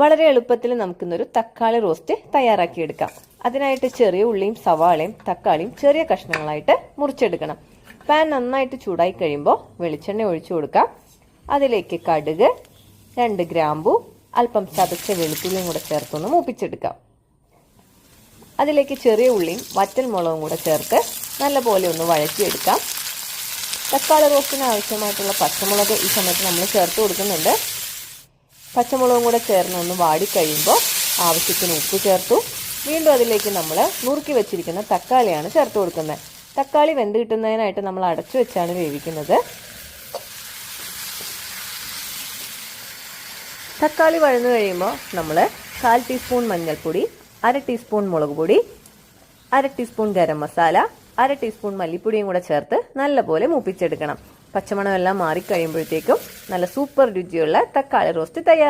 വളരെ എളുപ്പത്തിൽ നമുക്കിന്നൊരു തക്കാളി റോസ്റ്റ് തയ്യാറാക്കിയെടുക്കാം. അതിനായിട്ട് ചെറിയ ഉള്ളിയും സവാളയും തക്കാളിയും ചെറിയ കഷ്ണങ്ങളായിട്ട് മുറിച്ചെടുക്കണം. പാൻ നന്നായിട്ട് ചൂടായി കഴിയുമ്പോൾ വെളിച്ചെണ്ണ ഒഴിച്ചു കൊടുക്കാം. അതിലേക്ക് കടുക് രണ്ട് ഗ്രാമ്പു അല്പം ചതച്ച വെളുത്തുള്ളിയും കൂടെ ചേർത്തൊന്ന് മൂപ്പിച്ചെടുക്കാം. അതിലേക്ക് ചെറിയ ഉള്ളിയും വറ്റൽ മുളകും കൂടെ ചേർത്ത് നല്ലപോലെ ഒന്ന് വഴറ്റിയെടുക്കാം. തക്കാളി റോസ്റ്റിന് ആവശ്യമായിട്ടുള്ള പച്ചമുളക് ഈ സമയത്ത് നമ്മൾ ചേർത്ത് കൊടുക്കുന്നുണ്ട്. പച്ചമുളകും കൂടെ ചേർന്ന് ഒന്ന് വാടിക്കഴിയുമ്പോൾ ആവശ്യത്തിന് ഉപ്പ് ചേർത്തു. വീണ്ടും അതിലേക്ക് നമ്മൾ നുറുക്കി വെച്ചിരിക്കുന്ന തക്കാളിയാണ് ചേർത്ത് കൊടുക്കുന്നത്. തക്കാളി വെന്ത് കിട്ടുന്നതിനായിട്ട് നമ്മൾ അടച്ചു വെച്ചാണ് വേവിക്കുന്നത്. തക്കാളി വഴന്നു കഴിയുമ്പോൾ നമ്മൾ കാൽ ടീസ്പൂൺ മഞ്ഞൾപ്പൊടി അര ടീസ്പൂൺ മുളക് പൊടി അര ടീസ്പൂൺ ഗരം മസാല അര ടീസ്പൂൺ മല്ലിപ്പൊടിയും കൂടെ ചേർത്ത് നല്ലപോലെ മൂപ്പിച്ചെടുക്കണം. പച്ചമണം എല്ലാം മാറിക്കഴിയുമ്പോഴത്തേക്കും നല്ല സൂപ്പർ രുചിയുള്ള തക്കാളി റോസ്റ്റ് തയ്യാറായി